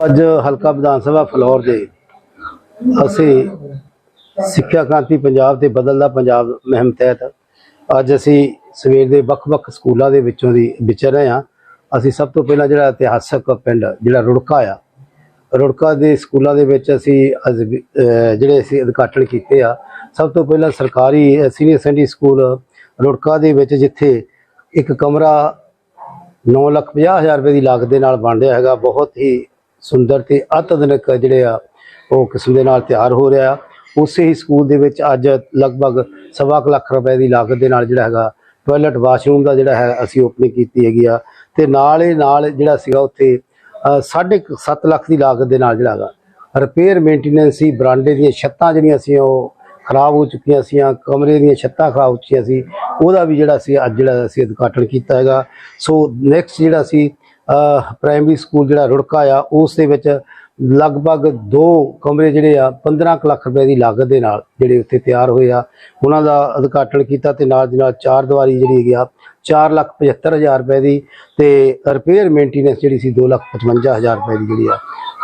ਅੱਜ ਹਲਕਾ ਵਿਧਾਨ ਸਭਾ ਫਲੋਰ ਦੇ ਅਸੀਂ ਸਿੱਖਿਆ ਕ੍ਰਾਂਤੀ ਪੰਜਾਬ ਤੇ ਬਦਲਦਾ ਪੰਜਾਬ ਮੁਹਿੰਮ ਤਹਿਤ ਅੱਜ ਅਸੀਂ ਸਵੇਰ ਦੇ ਵੱਖ-ਵੱਖ ਸਕੂਲਾਂ ਦੇ ਵਿੱਚੋਂ ਦੀ ਵਿਚਰ ਰਹੇ ਹਾਂ। ਅਸੀਂ ਸਭ ਤੋਂ ਪਹਿਲਾਂ ਜਿਹੜਾ ਇਤਿਹਾਸਕ ਪਿੰਡ, ਜਿਹੜਾ ਰੁੜਕਾ ਆ, ਰੁੜਕਾ ਦੇ ਸਕੂਲਾਂ ਦੇ ਵਿੱਚ ਅਸੀਂ ਅੱਜ ਜਿਹੜੇ ਅਸੀਂ ਉਦਘਾਟਨ ਕੀਤੇ ਆ, ਸਭ ਤੋਂ ਪਹਿਲਾਂ ਸਰਕਾਰੀ ਸੀਨੀਅਰ ਸੈਕੰਡਰੀ ਸਕੂਲ ਰੁੜਕਾ ਦੇ ਵਿੱਚ, ਜਿੱਥੇ ਇੱਕ ਕਮਰਾ 9 ਲੱਖ ਪੰਜਾਹ ਹਜ਼ਾਰ ਰੁਪਏ ਦੀ ਲਾਗਤ ਦੇ ਨਾਲ ਬਣ ਰਿਹਾ ਹੈਗਾ, ਬਹੁਤ ਹੀ ਸੁੰਦਰ ਤੇ ਅਤਿਆਧੁਨਿਕ ਜਿਹੜੇ ਆ ਉਹ ਕਿਸਮ ਦੇ ਨਾਲ ਤਿਆਰ ਹੋ ਰਿਹਾ ਉਸੇ ਹੀ ਸਕੂਲ ਦੇ ਵਿੱਚ ਅੱਜ ਲਗਭਗ ਸਵਾ ਕੁ ਲੱਖ ਰੁਪਏ ਦੀ ਲਾਗਤ ਦੇ ਨਾਲ ਜਿਹੜਾ ਹੈਗਾ ਟਾਇਲਟ ਵਾਸ਼ਰੂਮ ਦਾ ਜਿਹੜਾ ਹੈ ਅਸੀਂ ਓਪਨਿੰਗ ਕੀਤੀ ਹੈਗੀ ਆ। ਤੇ ਨਾਲ ਹੀ ਨਾਲ ਜਿਹੜਾ ਸੀਗਾ ਉੱਥੇ ਅ, ਸਾਢੇ ਕੁ ਸੱਤ ਲੱਖ ਦੀ ਲਾਗਤ ਦੇ ਨਾਲ ਜਿਹੜਾ ਹੈਗਾ ਰਿਪੇਅਰ ਮੇਨਟੇਨੈਂਸ ਸੀ ਬਰਾਂਡੇ ਦੀਆਂ ਛੱਤਾਂ ਜਿਹੜੀਆਂ ਸੀ ਉਹ ਖਰਾਬ ਹੋ ਚੁੱਕੀਆਂ ਸੀ ਕਮਰੇ ਦੀਆਂ ਛੱਤਾਂ ਖਰਾਬ ਹੋ ਚੁੱਕੀਆਂ ਸੀ ਉਹਦਾ ਵੀ ਜਿਹੜਾ ਸੀ ਅੱਜ ਜਿਹੜਾ ਅਸੀਂ ਉਦਘਾਟਨ ਕੀਤਾ ਹੈਗਾ। ਸੋ ਨੈਕਸਟ ਜਿਹੜਾ ਸੀ ਪ੍ਰਾਇਮਰੀ ਸਕੂਲ ਜਿਹੜਾ ਰੁੜਕਾ ਆ, ਉਸ ਦੇ ਵਿੱਚ ਲਗਭਗ ਦੋ ਕਮਰੇ ਜਿਹੜੇ ਆ 15 ਕੁ ਲੱਖ ਰੁਪਏ ਦੀ ਲਾਗਤ ਦੇ ਨਾਲ ਜਿਹੜੇ ਉੱਥੇ ਤਿਆਰ ਹੋਏ ਆ। ਉਹਨਾਂ ਦਾ ਉਦਘਾਟਨ ਕੀਤਾ ਤੇ ਨਾਲ ਦੀ ਨਾਲ ਚਾਰ ਦੀਵਾਰੀ ਜਿਹੜੀ ਹੈਗੀ ਆ 4 ਲੱਖ 75 ਹਜ਼ਾਰ ਰੁਪਏ ਦੀ ਤੇ ਰਿਪੇਅਰ ਮੇਨਟੇਨੈਂਸ ਜਿਹੜੀ ਸੀ 2 ਲੱਖ 55 ਹਜ਼ਾਰ ਰੁਪਏ ਦੀ ਜਿਹੜੀ ਆ,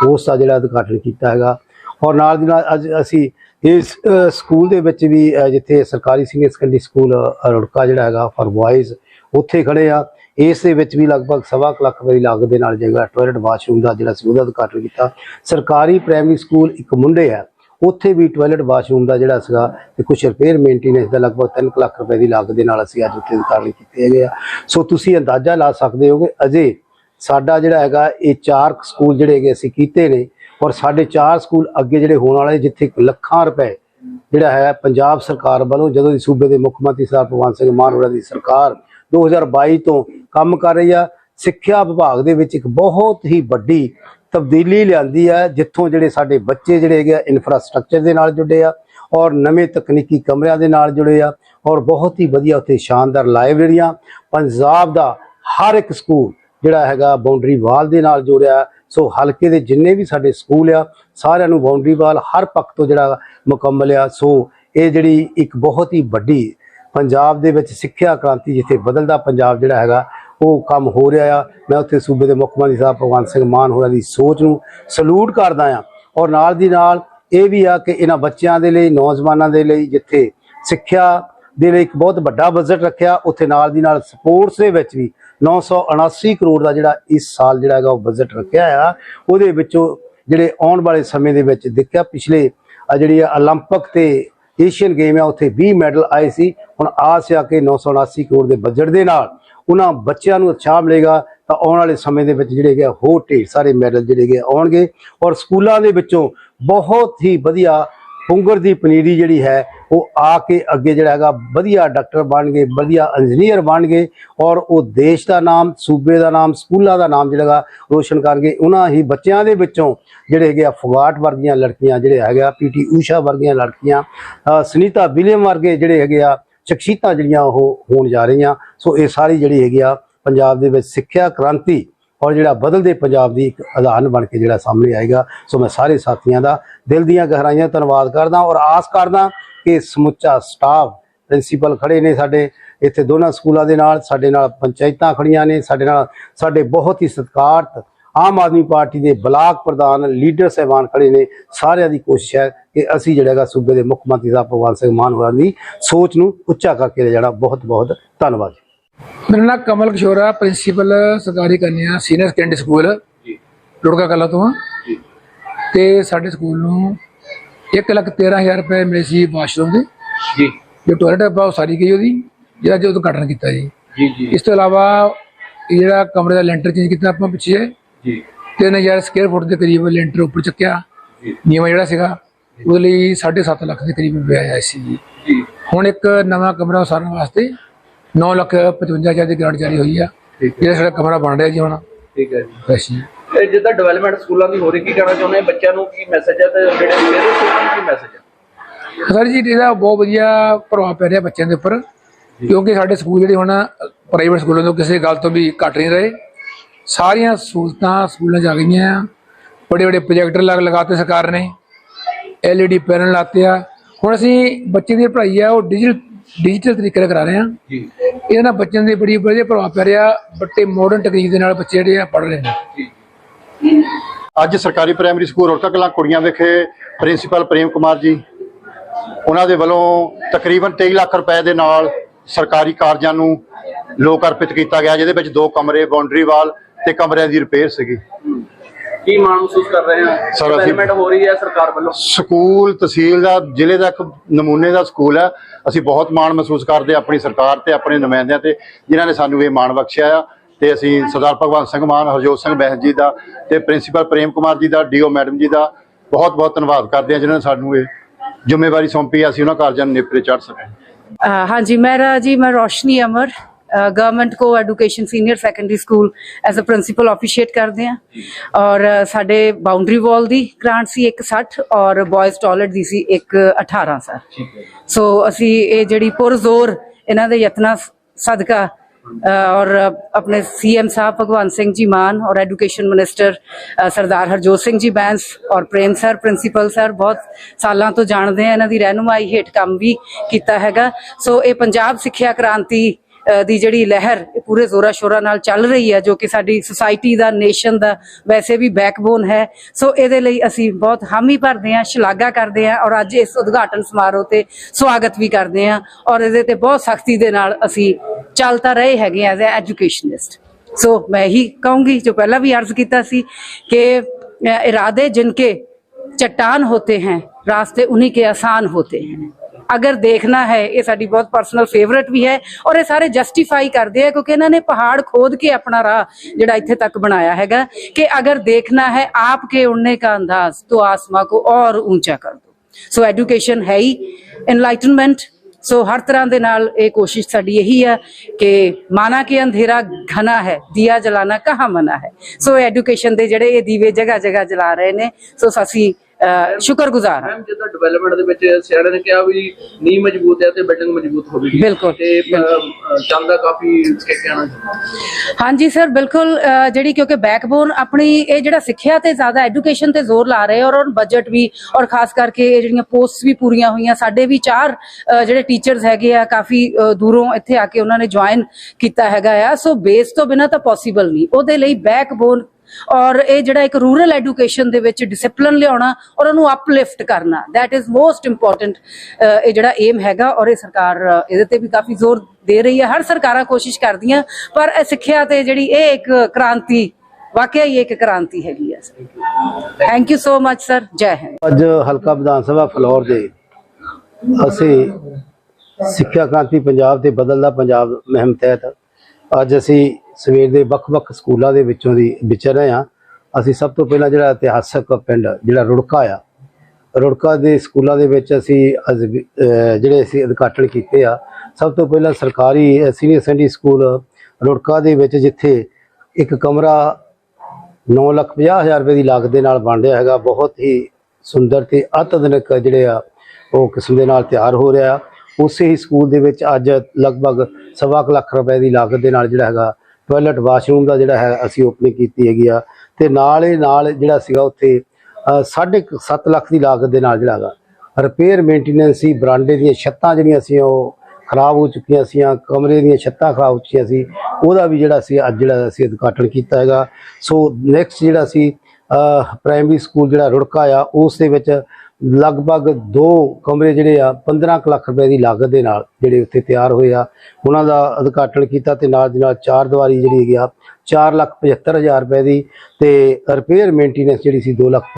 ਉਸ ਦਾ ਜਿਹੜਾ ਉਦਘਾਟਨ ਕੀਤਾ ਹੈਗਾ। ਔਰ ਨਾਲ ਦੀ ਨਾਲ ਅੱਜ ਅਸੀਂ ਇਸ ਸਕੂਲ ਦੇ ਵਿੱਚ ਵੀ ਜਿੱਥੇ ਸਰਕਾਰੀ ਸੀਨੀਅਰ ਸੈਕੰਡਰੀ ਸਕੂਲ ਰੁੜਕਾ ਜਿਹੜਾ ਹੈਗਾ ਫॉर ਬॉयਜ਼ ਉੱਥੇ ਖੜੇ ਆ। ਇਸ ਦੇ ਵਿੱਚ ਵੀ ਲਗਭਗ ਸਵਾ ਕੁ ਲੱਖ ਰੁਪਏ ਦੀ ਲਾਗਤ ਦੇ ਨਾਲ ਜਿਹੜਾ ਟਾਇਲਟ ਵਾਸ਼ਰੂਮ ਦਾ ਜਿਹੜਾ ਸੀ, ਉਹਦਾ ਉਦਘਾਟਨ ਕੀਤਾ। ਸਰਕਾਰੀ ਪ੍ਰਾਇਮਰੀ ਸਕੂਲ ਇੱਕ ਮੁੰਡੇ ਆ, ਉੱਥੇ ਵੀ ਟਾਇਲਟ ਵਾਸ਼ਰੂਮ ਦਾ ਜਿਹੜਾ ਸੀਗਾ, ਤੇ ਕੁਝ ਰਿਪੇਅਰ ਮੇਨਟੇਨੈਂਸ ਦਾ ਲਗਭਗ 3 ਲੱਖ ਰੁਪਏ ਦੀ ਲਾਗਤ ਦੇ ਨਾਲ ਅਸੀਂ ਅੱਜ ਉੱਥੇ ਉਦਘਾਟਨ ਕੀਤੇ ਹੈਗੇ ਆ। ਸੋ ਤੁਸੀਂ ਅੰਦਾਜ਼ਾ ਲਾ ਸਕਦੇ ਹੋ ਕਿ ਅਜੇ ਸਾਡਾ ਜਿਹੜਾ ਹੈਗਾ, ਇਹ ਚਾਰ ਸਕੂਲ ਜਿਹੜੇ ਹੈਗੇ ਅਸੀਂ ਕੀਤੇ ਨੇ ਔਰ ਸਾਡੇ ਚਾਰ ਸਕੂਲ ਅੱਗੇ ਜਿਹੜੇ ਹੋਣ ਵਾਲੇ ਜਿੱਥੇ ਲੱਖਾਂ ਰੁਪਏ ਜਿਹੜਾ ਹੈ ਪੰਜਾਬ ਸਰਕਾਰ ਵੱਲੋਂ ਜਦੋਂ ਦੀ ਸੂਬੇ ਦੇ ਮੁੱਖ ਮੰਤਰੀ ਸਾਹਿਬ ਭਗਵੰਤ ਸਿੰਘ ਮਾਨ ਹੋਰਾਂ ਦੀ ਸਰਕਾਰ 2022 ਤੋਂ ਕੰਮ ਕਰ ਰਹੀ ਆ, ਸਿੱਖਿਆ ਵਿਭਾਗ ਦੇ ਵਿੱਚ ਇੱਕ ਬਹੁਤ ਹੀ ਵੱਡੀ ਤਬਦੀਲੀ ਲਿਆਂਦੀ ਹੈ ਜਿੱਥੋਂ ਜਿਹੜੇ ਸਾਡੇ ਬੱਚੇ ਜਿਹੜੇ ਹੈਗੇ ਇਨਫਰਾਸਟ੍ਰਕਚਰ ਦੇ ਨਾਲ ਜੁੜੇ ਆ ਔਰ ਨਵੇਂ ਤਕਨੀਕੀ ਕਮਰਿਆਂ ਦੇ ਨਾਲ ਜੁੜੇ ਆ ਔਰ ਬਹੁਤ ਹੀ ਵਧੀਆ ਉੱਥੇ ਸ਼ਾਨਦਾਰ ਲਾਇਬ੍ਰੇਰੀਆਂ, ਪੰਜਾਬ ਦਾ ਹਰ ਇੱਕ ਸਕੂਲ ਜਿਹੜਾ ਹੈਗਾ ਬਾਉਂਡਰੀ ਵਾਲ ਦੇ ਨਾਲ ਜੁੜਿਆ ਸੋ ਹਲਕੇ ਦੇ ਜਿੰਨੇ ਵੀ ਸਾਡੇ ਸਕੂਲ ਆ, ਸਾਰਿਆਂ ਨੂੰ ਬਾਉਂਡਰੀ ਵਾਲ ਹਰ ਪੱਖ ਤੋਂ ਜਿਹੜਾ ਮੁਕੰਮਲ ਆ। ਸੋ ਇਹ ਜਿਹੜੀ ਇੱਕ ਬਹੁਤ ਹੀ ਵੱਡੀ ਪੰਜਾਬ ਦੇ ਵਿੱਚ ਸਿੱਖਿਆ ਕ੍ਰਾਂਤੀ ਜਿੱਥੇ ਬਦਲਦਾ ਪੰਜਾਬ ਜਿਹੜਾ ਹੈਗਾ, ਉਹ ਕੰਮ ਹੋ ਰਿਹਾ ਆ। ਮੈਂ ਉੱਥੇ ਸੂਬੇ ਦੇ ਮੁੱਖ ਮੰਤਰੀ ਸਾਹਿਬ ਭਗਵੰਤ ਸਿੰਘ ਮਾਨ ਹੋਰਾਂ ਦੀ ਸੋਚ ਨੂੰ ਸਲੂਟ ਕਰਦਾ ਆ। ਔਰ ਨਾਲ ਦੀ ਨਾਲ ਇਹ ਵੀ ਆ ਕਿ ਇਹਨਾਂ ਬੱਚਿਆਂ ਦੇ ਲਈ, ਨੌਜਵਾਨਾਂ ਦੇ ਲਈ ਜਿੱਥੇ ਸਿੱਖਿਆ ਦੇ ਲਈ ਇੱਕ ਬਹੁਤ ਵੱਡਾ ਬਜਟ ਰੱਖਿਆ ਉੱਥੇ ਨਾਲ ਦੀ ਨਾਲ ਸਪੋਰਟਸ ਦੇ ਵਿੱਚ ਵੀ 979 ਕਰੋੜ ਦਾ ਜਿਹੜਾ ਇਸ ਸਾਲ ਜਿਹੜਾ ਹੈਗਾ ਉਹ ਬਜਟ ਰੱਖਿਆ ਆ ਉਹਦੇ ਵਿੱਚੋਂ ਜਿਹੜੇ ਆਉਣ ਵਾਲੇ ਸਮੇਂ ਦੇ ਵਿੱਚ ਦੇਖਿਆ ਪਿਛਲੇ ਆ ਜਿਹੜੀ ਆ 올림픽 ਤੇ ਏਸ਼ੀਅਨ ਗੇਮ ਆ ਉੱਥੇ 20 ਮੈਡਲ ਆਏ ਸੀ ਹੁਣ ਆਸ ਆ ਕਿ 979 ਕਰੋੜ ਦੇ ਬਜਟ ਦੇ ਨਾਲ ਉਹਨਾਂ ਬੱਚਿਆਂ ਨੂੰ ਉਤਸ਼ਾਹ ਮਿਲੇਗਾ ਤਾਂ ਆਉਣ ਵਾਲੇ ਸਮੇਂ ਦੇ ਵਿੱਚ ਜਿਹੜੇ ਹੈਗੇ ਆ, ਹੋਰ ਢੇਰ ਸਾਰੇ ਮੈਡਲ ਜਿਹੜੇ ਹੈਗੇ ਆ ਆਉਣਗੇ ਔਰ ਸਕੂਲਾਂ ਦੇ ਵਿੱਚੋਂ ਬਹੁਤ ਹੀ ਵਧੀਆ ਪੁੰਗਰ ਦੀ ਪਨੀਰੀ ਜਿਹੜੀ ਹੈ ਉਹ ਆ ਕੇ ਅੱਗੇ ਜਿਹੜਾ ਹੈਗਾ ਵਧੀਆ ਡਾਕਟਰ ਬਣ ਗਏ, ਵਧੀਆ ਇੰਜੀਨੀਅਰ ਬਣ ਗਏ ਔਰ ਉਹ ਦੇਸ਼ ਦਾ ਨਾਮ, ਸੂਬੇ ਦਾ ਨਾਮ, ਸਕੂਲਾਂ ਦਾ ਨਾਮ ਜਿਹੜਾ ਹੈਗਾ ਰੋਸ਼ਨ ਕਰਨਗੇ। ਉਹਨਾਂ ਹੀ ਬੱਚਿਆਂ ਦੇ ਵਿੱਚੋਂ ਜਿਹੜੇ ਹੈਗੇ ਆ ਫੁਗਾਟ ਵਰਗੀਆਂ ਲੜਕੀਆਂ ਜਿਹੜੇ ਹੈਗਾ ਆ ਪੀਟੀ ਊਸ਼ਾ ਵਰਗੀਆਂ ਲੜਕੀਆਂ ਸੁਨੀਤਾ ਵਿਲੀਅਮ ਵਰਗੇ ਜਿਹੜੇ ਹੈਗੇ ਆ, ਸ਼ਖਸੀਅਤਾਂ ਜਿਹੜੀਆਂ ਉਹ ਹੋਣ ਜਾ ਰਹੀਆਂ। ਸੋ ਇਹ ਸਾਰੀ ਜਿਹੜੀ ਹੈਗੀ ਆ ਪੰਜਾਬ ਦੇ ਵਿੱਚ ਸਿੱਖਿਆ ਕ੍ਰਾਂਤੀ ਔਰ ਜਿਹੜਾ ਬਦਲਦੇ ਪੰਜਾਬ ਦੀ ਇੱਕ ਉਦਾਹਰਨ ਬਣ ਕੇ ਜਿਹੜਾ ਸਾਹਮਣੇ ਆਏਗਾ। ਸੋ ਮੈਂ ਸਾਰੇ ਸਾਥੀਆਂ ਦਾ ਦਿਲ ਦੀਆਂ ਗਹਿਰਾਈਆਂ ਧੰਨਵਾਦ ਕਰਦਾ ਔਰ ਆਸ ਕਰਦਾ ਕਿ ਸਮੁੱਚਾ ਸਟਾਫ ਪ੍ਰਿੰਸੀਪਲ ਖੜੇ ਨੇ ਸਾਡੇ। ਇੱਥੇ ਦੋਨਾਂ ਸਕੂਲਾਂ ਦੇ ਨਾਲ ਸਾਡੇ ਨਾਲ ਪੰਚਾਇਤਾਂ ਖੜੀਆਂ ਨੇ ਸਾਡੇ ਨਾਲ ਸਾਡੇ ਬਹੁਤ ਹੀ ਸਤਿਕਾਰਤ ਆਮ ਆਦਮੀ ਪਾਰਟੀ ਦੇ ਬਲਾਕ ਪ੍ਰਧਾਨ ਲੀਡਰ ਸਹਿਬਾਨ ਖੜੇ ਨੇ। ਸਾਰਿਆਂ ਦੀ ਕੋਸ਼ਿਸ਼ ਹੈ ਕਿ ਅਸੀਂ ਜਿਹੜਾ ਹੈਗਾ ਸੂਬੇ ਦੇ ਮੁੱਖ ਮੰਤਰੀ ਸਾਹਿਬ ਭਗਵੰਤ ਸਿੰਘ ਮਾਨ ਹੋਰਾਂ ਦੀ ਸੋਚ ਨੂੰ ਉੱਚਾ ਕਰਕੇ ਲੈ ਜਾਣਾ। ਬਹੁਤ ਬਹੁਤ ਧੰਨਵਾਦ ਮੇਰਾ ਨਾਮ ਕਮਲ ਕਿਸ਼ੋਰਾ ਪ੍ਰਿੰਸੀਪਲ ਸਰਕਾਰੀ ਕੰਨਿਆ ਸੀਨੀਅਰ ਸੈਕੰਡਰੀ ਸਕੂਲ ਜੀ। ਲੁੜਕਾ ਕਲਾ ਤੋਂ ਹਾਂ ਤੇ ਸਾਡੇ ਸਕੂਲ ਨੂੰ 1 ਲੱਖ 13000 ਰੁਪਏ ਮਿਲੇ ਸੀ ਵਾਸ਼ਰੂਮ ਦੇ। ਜੀ। ਜੋ ਟਾਇਲਟ ਉਹ ਸਾਰੀ ਗਈ ਉਹਦੀ ਜਿਹੜਾ ਜੋ ਉਦਘਾਟਨ ਕੀਤਾ ਜੀ। ਜੀ ਜੀ। ਇਸ ਤੋਂ ਇਲਾਵਾ ਜਿਹੜਾ ਕਮਰੇ ਦਾ ਲੈਂਟਰ ਚੇਂਜ ਕੀਤਾ ਆਪਾਂ ਪਿੱਛੇ। ਜੀ। 3000 ਸਕੁਅਰ ਫੁੱਟ ਦੇ ਕਰੀਬ ਲੈਂਟਰ ਉੱਪਰ ਚੱਕਿਆ। ਜੀ। ਨੀਵਾਂ ਜਿਹੜਾ ਸੀਗਾ ਉਹਦੇ ਲਈ 7.5 ਲੱਖ ਦੇ ਕਰੀਬ ਵਿਆਜ ਆਇਆ ਸੀ ਜੀ। ਹੁਣ ਇੱਕ ਨਵਾਂ ਕਮਰਾ ਉਸਾਰਨ ਵਾਸਤੇ 9 ਲੱਖ 55 ਹਜ਼ਾਰ ਦੀ ਗ੍ਰਾਂਟ ਜਾਰੀ ਹੋਈ ਆ। ਜਿਹੜਾ ਸਾਡਾ ਕਮਰਾ ਬਣ ਰਿਹਾ ਜੀ ਹੁਣ। ਠੀਕ ਹੈ ਜੀ। ਇਹ ਜਿੱਦਾਂ ਡਿਵੈਲਪਮੈਂਟ ਸਕੂਲਾਂ ਦੀ ਹੋ ਰਹੀ ਕੀ ਕਹਿਣਾ ਚਾਹੁੰਦੇ ਆ? ਬੱਚਿਆਂ ਨੂੰ ਕੀ ਮੈਸੇਜ ਹੈ ਤੇ ਜਿਹੜੇ ਮੇਰੇ ਸਕੂਲਾਂ ਨੂੰ ਕੀ ਮੈਸੇਜ ਹੈ ਸਰ ਜੀ ਇਹਦਾ ਬਹੁਤ ਵਧੀਆ ਪ੍ਰਭਾਵ ਪੈ ਰਿਹਾ ਬੱਚਿਆਂ ਦੇ ਉੱਪਰ ਕਿਉਂਕਿ ਸਾਡੇ ਸਕੂਲ ਜਿਹੜੇ ਹੁਣ ਪ੍ਰਾਈਵੇਟ ਸਕੂਲਾਂ ਤੋਂ ਕਿਸੇ ਗੱਲ ਤੋਂ ਵੀ ਘੱਟ ਨਹੀਂ ਰਹੇ। ਸਾਰੀਆਂ ਸਹੂਲਤਾਂ ਸਕੂਲਾਂ 'ਚ ਆ ਗਈਆਂ ਆ। ਬੜੇ ਬੜੇ ਪ੍ਰੋਜੈਕਟਰ ਲਗ ਲਗਾਤੇ ਸਰਕਾਰ ਨੇ ਐਲਈਡੀ ਪੈਨਲ ਲਾਤੇ ਆ। ਹੁਣ ਅਸੀਂ ਬੱਚੇ ਦੀ ਪੜ੍ਹਾਈ ਆ ਉਹ ਡਿਜੀਟਲ ਡਿਜੀਟਲ ਤਰੀਕੇ ਨਾਲ ਕਰਾ ਰਹੇ ਆ। ਜੀ। ਇਹਦੇ ਨਾਲ ਬੱਚਿਆਂ ਦੇ ਬੜੀ ਵਧੀਆ ਪ੍ਰਭਾਵ ਪੈ ਰਿਹਾ ਬੱਟੇ ਮਾਡਰਨ ਟੈਕਨੀਕ ਦੇ ਨਾਲ ਬੱਚੇ ਜਿਹੜੇ ਆ ਪੜ੍ਹ ਰਹੇ ਨੇ। ਜੀ। ਅੱਜ ਸਰਕਾਰੀ ਪ੍ਰਾਇਮਰੀ ਸਕੂਲ ਰੋਟਾ ਕਲਾਂ ਕੁੜੀਆਂ ਵਿਖੇ ਪ੍ਰਿੰਸੀਪਲ ਪ੍ਰੇਮ ਕੁਮਾਰ ਜੀ ਉਹਨਾਂ ਦੇ ਵੱਲੋਂ ਤਕਰੀਬਨ 23 ਲੱਖ ਰੁਪਏ ਦੇ ਨਾਲ ਸਰਕਾਰੀ ਕਾਰਜਾਂ ਨੂੰ ਲੋਕ ਅਰਪਿਤ ਕੀਤਾ ਗਿਆ ਜਿਹਦੇ ਵਿੱਚ ਦੋ ਕਮਰੇ ਬਾਉਂਡਰੀ ਵਾਲ ਤੇ ਕਮਰਿਆਂ ਦੀ ਰਿਪੇਅਰ ਸੀਗੀ। ਕੀ ਮਾਣ ਮਹਿਸੂਸ ਕਰ ਰਹੇ ਹਾਂ? ਡਿਵੈਲਪਮੈਂਟ ਹੋ ਰਹੀ ਹੈ ਸਰਕਾਰ ਵੱਲੋਂ? ਸਕੂਲ ਤਹਿਸੀਲ ਦਾ ਜ਼ਿਲ੍ਹੇ ਦਾ ਇੱਕ ਨਮੂਨੇ ਦਾ ਸਕੂਲ ਹੈ। ਅਸੀਂ ਬਹੁਤ ਮਾਣ ਮਹਿਸੂਸ ਕਰਦੇ ਆਪਣੀ ਸਰਕਾਰ ਤੇ ਆਪਣੇ ਨੁਮਾਇੰਦਿਆਂ ਤੇ ਜਿਨ੍ਹਾਂ ਨੇ ਸਾਨੂੰ ਇਹ ਮਾਣ ਬਖਸ਼ਿਆ ਆ। ਤੇ ਅਸੀਂ ਸਰਦਾਰ ਭਗਵੰਤ ਸਿੰਘ ਮਾਨ ਹਰਜੋਤ ਸਿੰਘ ਬਹਿਨ ਜੀ ਦਾ ਤੇ principal Prem Kumar ji the DO madam ਜੀ ਦਾ ਬਹੁਤ ਬਹੁਤ ਧੰਨਵਾਦ ਕਰਦੇ ਹਾਂ ਜਿਨ੍ਹਾਂ ਨੇ ਸਾਨੂੰ ਇਹ ਜ਼ਿੰਮੇਵਾਰੀ ਸੌਂਪੀ ਅਸੀਂ ਉਹਨਾਂ ਕਾਰਜਾਂ ਨੂੰ ਨਿਪਰੇ ਚੜ੍ਹ ਸਕੇ। ਹਾਂਜੀ ਮੇਰਾ ਜੀ ਮੈਂ Roshni Amar government coeducation senior secondary school as a principal officiate ਕਰਦੇ ਆ ਔਰ ਸਾਡੇ ਬਾਉਂਡਰੀ ਵਾਲ ਦੀ ਗ੍ਰਾਂਟ ਸੀ 160 ਔਰ ਬॉयਜ਼ ਟਾਇਲਟ ਦੀ ਸੀ ਇੱਕ 18 ਸਰ। ਸੋ ਅਸੀਂ ਇਹ ਜਿਹੜੀ ਪੁਰਜ਼ੋਰ ਇਹਨਾਂ ਦੇ ਯਤਨਾਂ ਸਦਕਾ ਔਰ ਆਪਣੇ ਸੀਐਮ ਸਾਹਿਬ, ਭਗਵੰਤ ਸਿੰਘ ਜੀ ਮਾਨ ਔਰ ਐਜੂਕੇਸ਼ਨ ਮਿਨਿਸਟਰ ਸਰਦਾਰ ਹਰਜੋਤ ਸਿੰਘ ਜੀ ਬੈਂਸ ਔਰ ਪ੍ਰੇਮ ਸਰ ਪ੍ਰਿੰਸੀਪਲ ਸਰ, ਬਹੁਤ ਸਾਲਾਂ ਤੋਂ ਜਾਣਦੇ ਆ, ਇਹਨਾਂ ਦੀ ਰਹਿਨੁਮਾਈ ਹੇਠ ਕੰਮ ਵੀ ਕੀਤਾ ਹੈਗਾ। ਸੋ ਇਹ ਪੰਜਾਬ ਸਿੱਖਿਆ ਕ੍ਰਾਂਤੀ ਦੀ ਜਿਹੜੀ ਲਹਿਰ ਪੂਰੇ ਜ਼ੋਰਾ ਸ਼ੋਰਾ ਨਾਲ ਚੱਲ ਰਹੀ ਹੈ, ਜੋ ਕਿ ਸਾਡੀ ਸੁਸਾਇਟੀ ਦਾ ਨੇਸ਼ਨ ਦਾ ਵੈਸੇ ਵੀ ਬੈਕਬੋਨ ਹੈ। ਸੋ ਇਹਦੇ ਲਈ ਅਸੀਂ ਬਹੁਤ ਹਾਮੀ ਭਰਦੇ ਹਾਂ ਸ਼ਲਾਘਾ ਕਰਦੇ ਹਾਂ ਔਰ ਅੱਜ ਇਸ ਉਦਘਾਟਨ ਸਮਾਰੋਹ ਤੇ ਸਵਾਗਤ ਵੀ ਕਰਦੇ ਹਾਂ ਔਰ ਇਹਦੇ ਤੇ ਬਹੁਤ ਸਖਤੀ ਦੇ ਨਾਲ ਅਸੀਂ ਚੱਲ ਤਾਂ ਰਹੇ ਹੈਗੇ ਐਜ਼ ਐ ਐਜੂਕੇਸ਼ਨਿਸਟ ਸੋ ਮੈਂ ਹੀ ਕਹੂੰਗੀ ਜੋ ਪਹਿਲਾਂ ਵੀ ਅਰਜ਼ ਕੀਤਾ ਸੀ ਕਿ ਅ, ਇਰਾਦੇ ਜਿਨਕੇ चट्टान होते हैं रास्ते उन्हीं के आसान होते हैं ਅਗਰ ਦੇਖਣਾ ਹੈ ਇਹ ਸਾਡੀ ਬਹੁਤ ਪਰਸਨਲ ਫੇਵਰਿਟ ਵੀ ਹੈ ਔਰ ਇਹ ਸਾਰੇ ਜਸਟੀਫਾਈ ਕਰਦੇ ਆ ਕਿਉਂਕਿ ਇਹਨਾਂ ਨੇ ਪਹਾੜ ਖੋਦ ਕੇ ਆਪਣਾ ਰਾਹ ਜਿਹੜਾ ਇੱਥੇ ਤੱਕ ਬਣਾਇਆ ਹੈਗਾ ਕਿ ਅਗਰ ਦੇਖਣਾ ਹੈ ਆਪਕੇ ਉੜਨੇ का अंदाज तो आसमां को और ऊंचा कर दो ਸੋ ਐਜੂਕੇਸ਼ਨ ਹੈ ਹੀ ਐਨਲਾਈਟਨਮੈਂਟ ਸੋ ਹਰ ਤਰ੍ਹਾਂ ਦੇ ਨਾਲ ਇਹ ਕੋਸ਼ਿਸ਼ ਸਾਡੀ ਇਹੀ ਆ ਕਿ ਮਾਨਾ ਕਿ ਅੰਧੇਰਾ ਘਨਾ ਹੈ, ਦੀਆ ਜਲਾਣਾ ਕਹਾ ਮਨਾ ਹੈ। ਸੋ ਐਜੂਕੇਸ਼ਨ ਦੇ ਜਿਹੜੇ ਇਹ ਦੀਵੇ ਜਗ੍ਹਾ ਜਗ੍ਹਾ ਜਲਾ ਰਹੇ ਨੇ ਸੋ ਅਸੀਂ ਸ਼ੁਕਰਗੁਜ਼ਾਰ ਹਾਂ। ਮੈਮ ਜਿੱਦਾਂ ਡਿਵੈਲਪਮੈਂਟ ਦੇ ਵਿੱਚ ਸਿਆਣੇ ਨੇ ਕਿਹਾ ਵੀ ਨੀਂਹ ਮਜ਼ਬੂਤ ਹੈ ਤੇ ਬਿਲਡਿੰਗ ਮਜ਼ਬੂਤ ਹੋਵੇਗੀ ਬਿਲਕੁਲ। ਤੇ ਚੱਲਦਾ ਕਾਫੀ ਕਹਿਣਾ ਹਾਂਜੀ ਸਰ ਬਿਲਕੁਲ ਜਿਹੜੀ ਕਿਉਂਕਿ ਬੈਕਬੋਨ ਆਪਣੀ ਇਹ ਜਿਹੜਾ ਸਿੱਖਿਆ ਤੇ ਜ਼ਿਆਦਾ ਐਜੂਕੇਸ਼ਨ ਤੇ ਜ਼ੋਰ ਲਾ ਰਹੇ ਔਰ ਔਰ ਬਜਟ ਵੀ ਔਰ ਖਾਸ ਕਰਕੇ ਇਹ ਜਿਹੜੀਆਂ ਪੋਸਟਸ ਵੀ ਪੂਰੀਆਂ ਹੋਈਆਂ ਸਾਡੇ ਵੀ ਚਾਰ ਜਿਹੜੇ ਟੀਚਰਸ ਹੈਗੇ ਆ ਕਾਫੀ ਦੂਰੋਂ ਇੱਥੇ ਆ ਕੇ ਉਹਨਾਂ ਨੇ ਜੁਆਇਨ ਕੀਤਾ ਹੈਗਾ ਆ। ਸੋ ਬੇਸ ਤੋਂ ਬਿਨਾ ਤਾਂ ਪੋਸੀਬਲ ਨਹੀਂ। ਉਹਦੇ ਲਈ ਬੈਕਬੋਨ ਔਰ ਇਹ ਜਿਹੜਾ ਇੱਕ ਰੂਰਲ ਐਜੂਕੇਸ਼ਨ ਦੇ ਵਿੱਚ ਡਿਸਪਲਿਨ ਲਿਆਉਣਾ ਔਰ ਉਹਨੂੰ ਅਪਲਿਫਟ ਕਰਨਾ ਥੈਟ ਇਜ਼ ਮੋਸਟ ਇੰਪੋਰਟੈਂਟ ਇਹ ਜਿਹੜਾ ਏਮ ਹੈਗਾ ਔਰ ਇਹ ਸਰਕਾਰ ਇਹਦੇ ਤੇ ਵੀ ਕਾਫੀ ਜ਼ੋਰ ਦੇ ਰਹੀ ਹੈ। ਹਰ ਸਰਕਾਰਾਂ ਕੋਸ਼ਿਸ਼ ਕਰਦੀਆਂ, ਪਰ ਸਿੱਖਿਆ ਤੇ ਜਿਹੜੀ ਇਹ ਇੱਕ ਕ੍ਰਾਂਤੀ, ਵਾਕਿਆ ਹੀ ਇੱਕ ਕ੍ਰਾਂਤੀ ਹੈਗੀ ਹੈ। Thank you so much sir Jai Hind. ਅੱਜ ਹਲਕਾ ਵਿਧਾਨ ਸਭਾ ਫਲੋਰ ਦੇ ਅਸੀਂ ਸਿੱਖਿਆ ਕ੍ਰਾਂਤੀ ਪੰਜਾਬ ਤੇ ਬਦਲਦਾ ਪੰਜਾਬ ਮੁਹਿੰਮ ਤਹਿਤ ਅੱਜ ਅਸੀਂ ਸਵੇਰ ਦੇ ਵੱਖ-ਵੱਖ ਸਕੂਲਾਂ ਦੇ ਵਿੱਚੋਂ ਦੀ ਵਿਚਰ ਰਹੇ ਹਾਂ ਅਸੀਂ ਸਭ ਤੋਂ ਪਹਿਲਾਂ ਜਿਹੜਾ ਇਤਿਹਾਸਕ ਪਿੰਡ, ਜਿਹੜਾ ਰੁੜਕਾ ਆ, ਰੁੜਕਾ ਦੇ ਸਕੂਲਾਂ ਦੇ ਵਿੱਚ ਅਸੀਂ ਅੱਜ ਜਿਹੜੇ ਅਸੀਂ ਉਦਘਾਟਨ ਕੀਤੇ ਆ, ਸਭ ਤੋਂ ਪਹਿਲਾਂ ਸਰਕਾਰੀ ਸੀਨੀਅਰ ਸੈਕੰਡਰੀ ਸਕੂਲ ਰੁੜਕਾ ਦੇ ਵਿੱਚ, ਜਿੱਥੇ ਇੱਕ ਕਮਰਾ 9 ਲੱਖ 50 ਹਜ਼ਾਰ ਰੁਪਏ ਦੀ ਲਾਗਤ ਦੇ ਨਾਲ ਬਣ ਰਿਹਾ ਹੈਗਾ। ਬਹੁਤ ਹੀ ਸੁੰਦਰ ਤੇ ਅਤਿਆਧੁਨਿਕ ਜਿਹੜੇ ਆ, ਉਹ ਕਿਸਮ ਦੇ ਨਾਲ ਤਿਆਰ ਹੋ ਰਿਹਾ ਉਸੇ ਹੀ ਸਕੂਲ ਦੇ ਵਿੱਚ ਅੱਜ ਲਗਭਗ ਸਵਾ ਕੁ ਲੱਖ ਰੁਪਏ ਦੀ ਲਾਗਤ ਦੇ ਨਾਲ ਜਿਹੜਾ ਹੈਗਾ ਟਾਇਲਟ ਵਾਸ਼ਰੂਮ ਦਾ ਜਿਹੜਾ ਹੈ ਅਸੀਂ ਓਪਨਿੰਗ ਕੀਤੀ ਹੈਗੀ ਆ। ਤੇ ਨਾਲ ਹੀ ਨਾਲ ਜਿਹੜਾ ਸੀਗਾ ਉੱਥੇ ਅ, ਸਾਢੇ ਕੁ ਸੱਤ ਲੱਖ ਦੀ ਲਾਗਤ ਦੇ ਨਾਲ ਜਿਹੜਾ ਹੈਗਾ ਰਿਪੇਅਰ ਮੇਨਟੇਨੈਂਸ ਸੀ ਬਰਾਂਡੇ ਦੀਆਂ ਛੱਤਾਂ ਜਿਹੜੀਆਂ ਸੀ ਉਹ ਖਰਾਬ ਹੋ ਚੁੱਕੀਆਂ ਸੀ ਕਮਰੇ ਦੀਆਂ ਛੱਤਾਂ ਖਰਾਬ ਹੋ ਚੁੱਕੀਆਂ ਸੀ ਉਹਦਾ ਵੀ ਜਿਹੜਾ ਸੀ ਅੱਜ ਜਿਹੜਾ ਅਸੀਂ ਉਦਘਾਟਨ ਕੀਤਾ ਹੈਗਾ। ਸੋ ਨੈਕਸਟ ਜਿਹੜਾ ਸੀ ਪ੍ਰਾਇਮਰੀ ਸਕੂਲ ਜਿਹੜਾ ਰੁੜਕਾ ਆ ਉਸ ਦੇ ਵਿੱਚ ਲਗਭਗ ਦੋ ਕਮਰੇ ਜਿਹੜੇ ਆ 15 ਕੁ ਲੱਖ ਰੁਪਏ ਦੀ ਲਾਗਤ ਦੇ ਨਾਲ ਜਿਹੜੇ ਉੱਥੇ ਤਿਆਰ ਹੋਏ ਆ। ਉਹਨਾਂ ਦਾ ਉਦਘਾਟਨ ਕੀਤਾ ਤੇ ਨਾਲ ਦੀ ਨਾਲ ਚਾਰ ਦੀਵਾਰੀ ਜਿਹੜੀ ਹੈਗੀ ਆ 4 ਲੱਖ 75 ਹਜ਼ਾਰ ਰੁਪਏ ਦੀ ਤੇ ਰਿਪੇਅਰ ਮੇਨਟੇਨੈਂਸ ਜਿਹੜੀ ਸੀ 2 ਲੱਖ